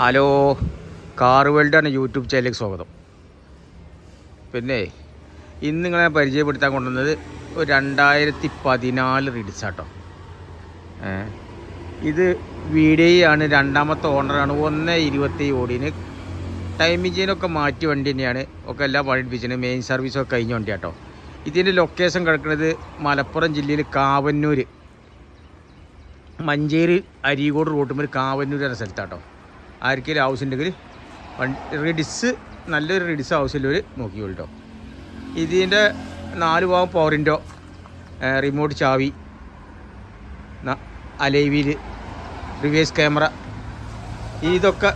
Hello car വേൾഡാണ് YouTube ചാനലിലേക്ക് സ്വാഗതം. പിന്നെ ഇന്ന് നിങ്ങളെ പരിചയപ്പെടുത്താൻ കൊണ്ടുവന്നത് ഒരു രണ്ടായിരത്തി പതിനാല് റിഡിസാട്ടോ ഇത് വീഡിയോയാണ് രണ്ടാമത്തെ ഓണറാണ്. ഒന്ന് ഇരുപത്തി ഓടിന്. ടൈമിംഗ് ചെയിനൊക്കെ മാറ്റി വണ്ടി തന്നെയാണ്. ഒക്കെ എല്ലാം പഠിപ്പിച്ചത് മെയിൻ സർവീസൊക്കെ കഴിഞ്ഞ വണ്ടി കേട്ടോ ഇതിന്റെ ലൊക്കേഷൻ കിടക്കുന്നത് മലപ്പുറം ജില്ലയിൽ കാവന്നൂർ മഞ്ചേരി അരീകോട് റോട്ടുമ്പോൾ കാവന്നൂർ എന്ന സ്ഥലത്താട്ടോ. ആർക്കെങ്കിലും ആവശ്യമുണ്ടെങ്കിൽ വണ്ടി റിഡിസ് നല്ലൊരു റെഡിസ് ആവശ്യമുള്ളവർ നോക്കിക്കോളൂ കേട്ടോ ഇതിന്റെ നാല് ഭാഗം പവറിന്റെ റിമോട്ട് ചാവി അലൈവിൽ റിവേഴ്സ് ക്യാമറ ഇതൊക്കെ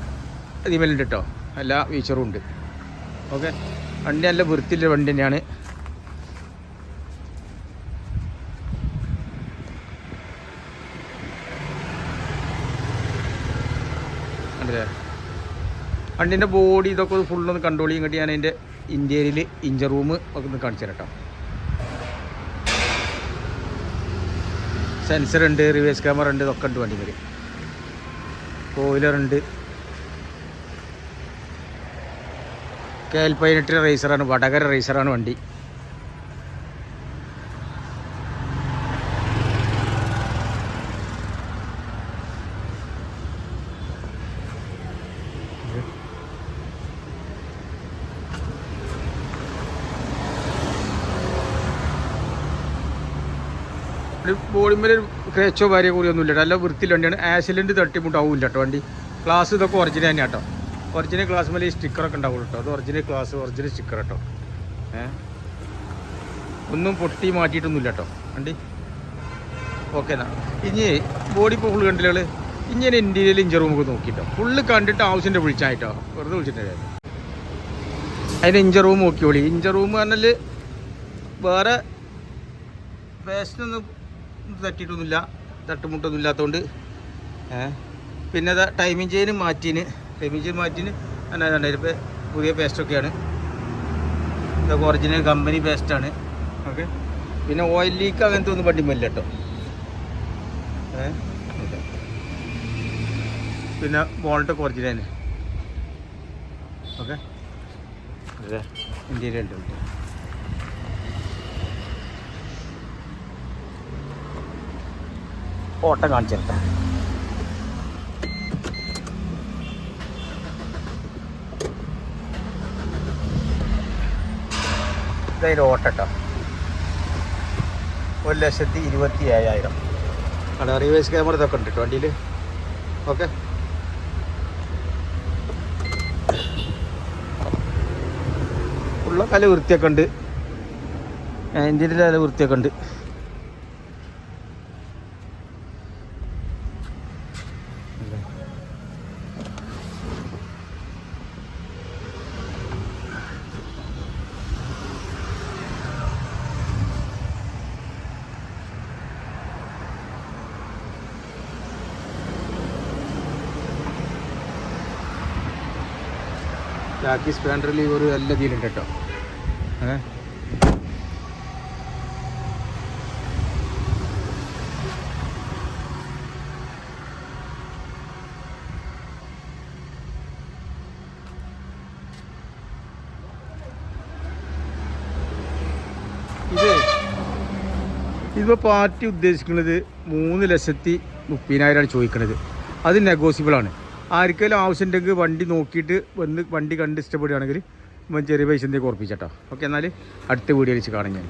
ഇതിമേലുണ്ട് കേട്ടോ എല്ലാ ഫീച്ചറും ഉണ്ട്. ഓക്കെ വണ്ടി നല്ല വൃത്തിയുള്ള വണ്ടി തന്നെയാണ്. കണ്ടില്ലേ? വണ്ടീന്റെ ബോഡി ഇതൊക്കെ ഒന്ന് ഫുള്ളൊന്ന് കൺട്രോൾ ചെയ്യാൻ കണ്ടി ഞാൻ അതിന്റെ ഇന്റീരിയൽ ഇഞ്ചർ റൂം ഒക്കെ ഒന്ന് കാണിച്ചു തരാം സെൻസർ ഉണ്ട് റിവേഴ്സ് ക്യാമറ ഉണ്ട് ഇതൊക്കെ ഉണ്ട് വണ്ടി വരും കോയിലർ ഉണ്ട്. കെ എൽ പതിനെട്ട് റേസറാണ് വടകര റേസറാണ് വണ്ടി. ബോഡിമേൽ ക്രേച്ചോ ഭാര്യ കൂടിയൊന്നും ഇല്ല നല്ല വൃത്തിയിൽ വണ്ടിയാണ്. ആക്സിഡന്റ് തട്ടിമുട്ടാവില്ല കേട്ടോ വണ്ടി. ക്ലാസ് ഇതൊക്കെ ഒറിജിനൽ തന്നെയാണ് കേട്ടോ ഒറിജിനൽ ക്ലാസ് മേലെ ഈ സ്റ്റിക്കറൊക്കെ ഉണ്ടാവുള്ളൂ കേട്ടോ അത് ഒറിജിനൽ ക്ലാസ് ഒറിജിനൽ സ്റ്റിക്കർ കേട്ടോ ഏഹ് ഒന്നും പൊട്ടി മാറ്റിയിട്ടൊന്നുമില്ല കേട്ടോ വണ്ടി. ഓക്കെ എന്നാ ഇനി ബോഡി ഇപ്പോൾ ഫുൾ കണ്ടില്ല ഇനി ഞാൻ ഇന്ത്യയിൽ ഇഞ്ചർ നമുക്ക് നോക്കിട്ടോ ഫുള്ള് കണ്ടിട്ട് ആവശ്യത്തിന്റെ വിളിച്ചായിട്ടോ വെറുതെ വിളിച്ചിട്ടുണ്ടായിരുന്നു അതിന് ഇഞ്ചർ റൂം നോക്കിയോളി ഇഞ്ചർ റൂം പറഞ്ഞാൽ വേറെ വേസ്റ്റിനൊന്നും തട്ടിയിട്ടൊന്നുമില്ല തട്ടുമുട്ടൊന്നും ഇല്ലാത്തതുകൊണ്ട് പിന്നെ അതാ ടൈമിംഗ് ചെയിൻ മാറ്റീന് ടൈമിംഗ് ചെയിൻ മാറ്റീന് എന്നാ ഇപ്പോൾ പുതിയ പേസ്റ്റൊക്കെയാണ് ഇതൊക്കെ ഒറിജിനൽ കമ്പനി പേസ്റ്റാണ് ഓക്കെ. പിന്നെ ഓയിൽ ലീക്ക് അങ്ങനത്തെ ഒന്നും പണ്ടിമില്ല കേട്ടോ പിന്നെ ബോൾട്ടൊക്കെ ഒറിജിനൽ ഓക്കെ. ഇന്ത്യയിലുണ്ട് ഉണ്ട്. ഓട്ടം കാണിച്ചേർക്കാം ഇതൊരു ഓട്ടട്ടോ ഒരു ലക്ഷത്തി ഇരുപത്തി ഏഴായിരം. അവിടെ റിവേഴ്സ് ക്യാമറ ഇതൊക്കെ ഉണ്ട് കേട്ടോ വണ്ടിയിൽ ഓക്കെ. ഉള്ള കല വൃത്തിയൊക്കെ ഉണ്ട് ഇന്ത്യയിൽ കല വൃത്തിയൊക്കെ ഉണ്ട് ബാക്കി സ്പാൻഡറിൽ ഒരു നല്ല തീലുണ്ട് കേട്ടോ. ഏ? ഇത് ഇതിപ്പോൾ പാർട്ടി ഉദ്ദേശിക്കുന്നത് മൂന്ന് ലക്ഷത്തി മുപ്പതിനായിരമാണ് ചോദിക്കുന്നത് അത് നെഗോസിബിൾ ആണ്. ആർക്കെങ്കിലും ആവശ്യമുണ്ടെങ്കിൽ വണ്ടി നോക്കിയിട്ട് വന്ന് വണ്ടി കണ്ട് ഇഷ്ടപ്പെടുകയാണെങ്കിൽ ചെറിയ പൈസ എന്തെങ്കിലും ഉറപ്പിച്ചട്ടോ. ഓക്കെ എന്നാൽ അടുത്ത വീഡിയോ വെച്ച് കാണാം ഞാൻ.